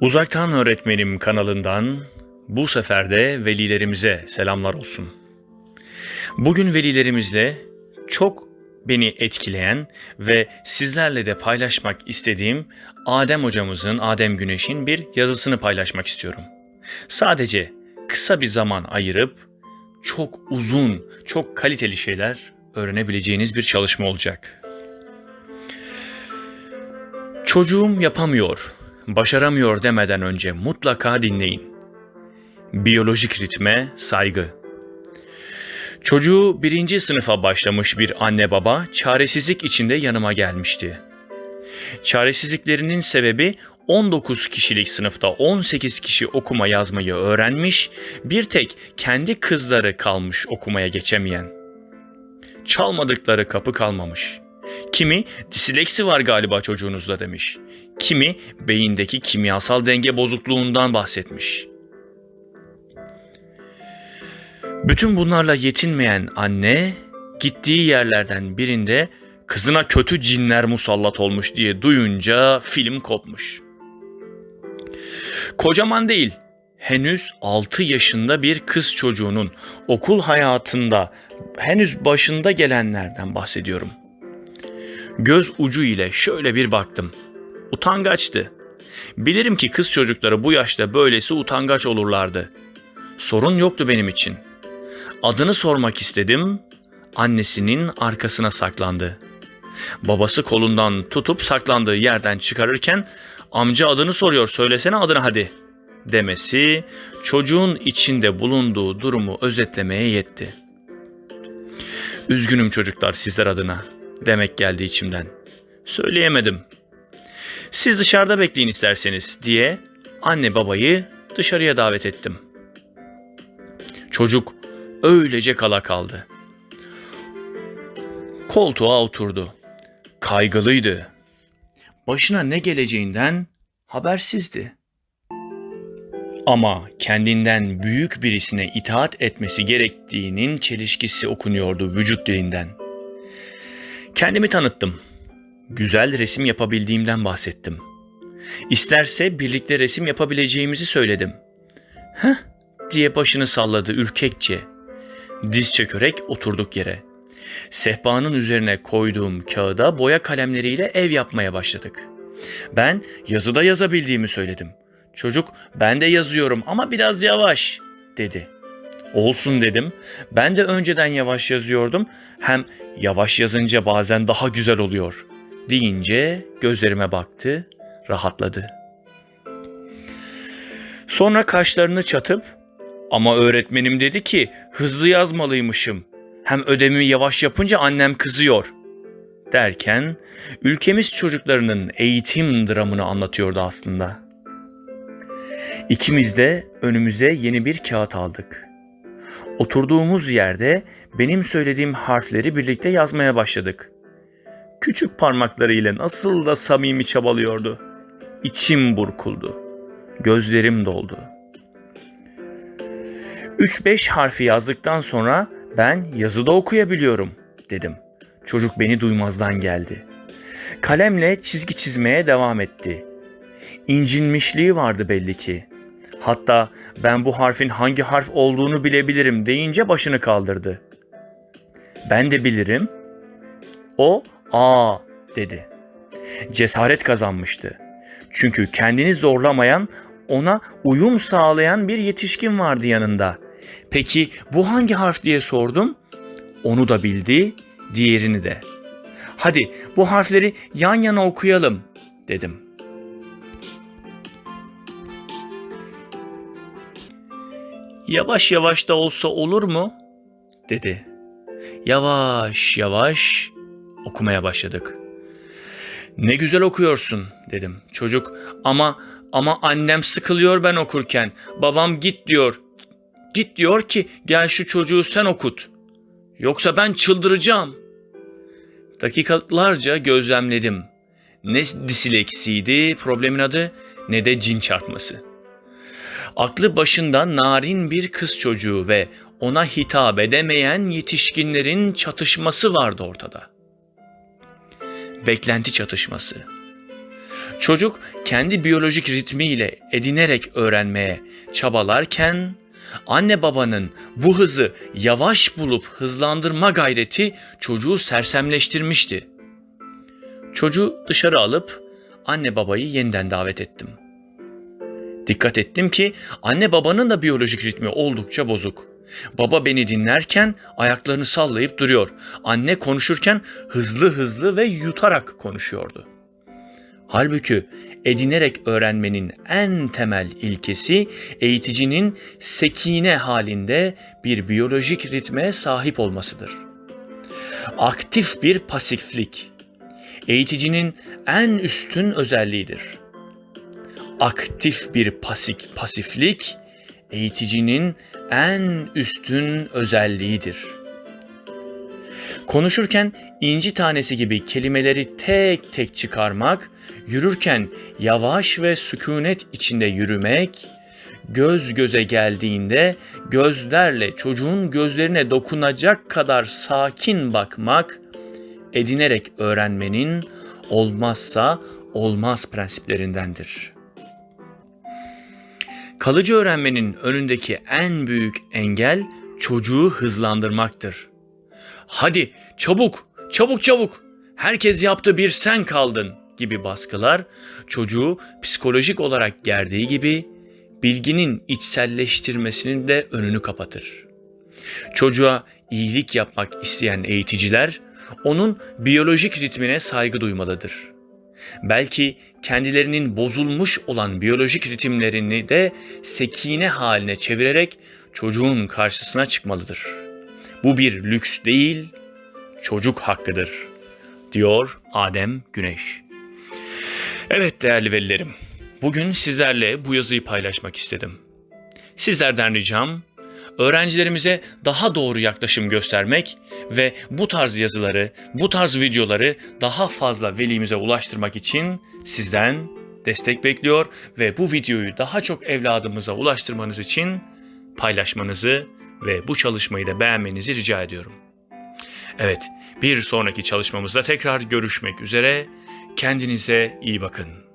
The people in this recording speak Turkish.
Uzaktan Öğretmenim kanalından bu sefer de velilerimize selamlar olsun. Bugün velilerimizle çok beni etkileyen ve sizlerle de paylaşmak istediğim Adem hocamızın, Adem Güneş'in bir yazısını paylaşmak istiyorum. Sadece kısa bir zaman ayırıp çok uzun, çok kaliteli şeyler öğrenebileceğiniz bir çalışma olacak. Çocuğum yapamıyor, başaramıyor demeden önce mutlaka dinleyin. Biyolojik ritme saygı. Çocuğu birinci sınıfa başlamış bir anne baba çaresizlik içinde yanıma gelmişti. Çaresizliklerinin sebebi 19 kişilik sınıfta 18 kişi okuma yazmayı öğrenmiş, bir tek kendi kızları kalmış okumaya geçemeyen. Çalmadıkları kapı kalmamış. Kimi disleksi var galiba çocuğunuzda demiş. Kimi beyindeki kimyasal denge bozukluğundan bahsetmiş. Bütün bunlarla yetinmeyen anne gittiği yerlerden birinde kızına kötü cinler musallat olmuş diye duyunca film kopmuş. Kocaman değil, henüz 6 yaşında bir kız çocuğunun okul hayatında henüz başında gelenlerden bahsediyorum. Göz ucu ile şöyle bir baktım. Utangaçtı. Bilirim ki kız çocukları bu yaşta böylesi utangaç olurlardı. Sorun yoktu benim için. Adını sormak istedim. Annesinin arkasına saklandı. Babası kolundan tutup saklandığı yerden çıkarırken amca adını soruyor söylesene adını hadi demesi çocuğun içinde bulunduğu durumu özetlemeye yetti. Üzgünüm çocuklar sizler adına demek geldi içimden. Söyleyemedim. Siz dışarıda bekleyin isterseniz diye anne babayı dışarıya davet ettim. Çocuk öylece kala kaldı. Koltuğa oturdu. Kaygılıydı. Başına ne geleceğinden habersizdi. Ama kendinden büyük birisine itaat etmesi gerektiğinin çelişkisi okunuyordu vücut dilinden. Kendimi tanıttım. Güzel resim yapabildiğimden bahsettim. İsterse birlikte resim yapabileceğimizi söyledim. Heh diye başını salladı ürkekçe. Diz çökerek oturduk yere. Sehpanın üzerine koyduğum kağıda boya kalemleriyle ev yapmaya başladık. Ben yazıda yazabildiğimi söyledim. Çocuk ben de yazıyorum ama biraz yavaş dedi. Olsun dedim. Ben de önceden yavaş yazıyordum. Hem yavaş yazınca bazen daha güzel oluyor deyince gözlerime baktı, rahatladı. Sonra kaşlarını çatıp ama öğretmenim dedi ki hızlı yazmalıymışım. Hem ödevimi yavaş yapınca annem kızıyor derken ülkemiz çocuklarının eğitim dramını anlatıyordu aslında. İkimiz de önümüze yeni bir kağıt aldık. Oturduğumuz yerde benim söylediğim harfleri birlikte yazmaya başladık. Küçük parmaklarıyla nasıl da samimi çabalıyordu. İçim burkuldu. Gözlerim doldu. 3-5 harfi yazdıktan sonra ben yazıda okuyabiliyorum dedim. Çocuk beni duymazdan geldi. Kalemle çizgi çizmeye devam etti. İncinmişliği vardı belli ki. Hatta ben bu harfin hangi harf olduğunu bilebilirim deyince başını kaldırdı. Ben de bilirim. O A dedi. Cesaret kazanmıştı. Çünkü kendini zorlamayan, ona uyum sağlayan bir yetişkin vardı yanında. Peki bu hangi harf diye sordum. Onu da bildi, diğerini de. Hadi bu harfleri yan yana okuyalım dedim. Yavaş yavaş da olsa olur mu? dedi. Yavaş yavaş okumaya başladık. Ne güzel okuyorsun dedim. Çocuk ama ama annem sıkılıyor ben okurken. Babam git diyor. Git diyor ki gel şu çocuğu sen okut. Yoksa ben çıldıracağım. Dakikalarca gözlemledim. Ne disleksiydi problemin adı ne de cin çarpması. Aklı başında narin bir kız çocuğu ve ona hitap edemeyen yetişkinlerin çatışması vardı ortada. Beklenti çatışması. Çocuk kendi biyolojik ritmiyle edinerek öğrenmeye çabalarken anne babanın bu hızı yavaş bulup hızlandırma gayreti çocuğu sersemleştirmişti. Çocuğu dışarı alıp anne babayı yeniden davet ettim. Dikkat ettim ki anne babanın da biyolojik ritmi oldukça bozuk. Baba beni dinlerken ayaklarını sallayıp duruyor. Anne konuşurken hızlı hızlı ve yutarak konuşuyordu. Halbuki edinerek öğrenmenin en temel ilkesi eğiticinin sekine halinde bir biyolojik ritme sahip olmasıdır. Aktif bir pasiflik eğiticinin en üstün özelliğidir. Aktif bir pasik pasiflik eğiticinin en üstün özelliğidir. Konuşurken inci tanesi gibi kelimeleri tek tek çıkarmak, yürürken yavaş ve sükunet içinde yürümek, göz göze geldiğinde gözlerle çocuğun gözlerine dokunacak kadar sakin bakmak, edinerek öğrenmenin olmazsa olmaz prensiplerindendir. Kalıcı öğrenmenin önündeki en büyük engel çocuğu hızlandırmaktır. Hadi çabuk, çabuk çabuk. Herkes yaptı bir sen kaldın gibi baskılar çocuğu psikolojik olarak gerdiği gibi bilginin içselleştirmesinin de önünü kapatır. Çocuğa iyilik yapmak isteyen eğiticiler onun biyolojik ritmine saygı duymalıdır. Belki kendilerinin bozulmuş olan biyolojik ritimlerini de sekine haline çevirerek çocuğun karşısına çıkmalıdır. Bu bir lüks değil, çocuk hakkıdır, diyor Adem Güneş. Evet değerli velilerim, bugün sizlerle bu yazıyı paylaşmak istedim. Sizlerden ricam öğrencilerimize daha doğru yaklaşım göstermek ve bu tarz yazıları, bu tarz videoları daha fazla velimize ulaştırmak için sizden destek bekliyor ve bu videoyu daha çok evladımıza ulaştırmanız için paylaşmanızı ve bu çalışmayı da beğenmenizi rica ediyorum. Evet, bir sonraki çalışmamızda tekrar görüşmek üzere. Kendinize iyi bakın.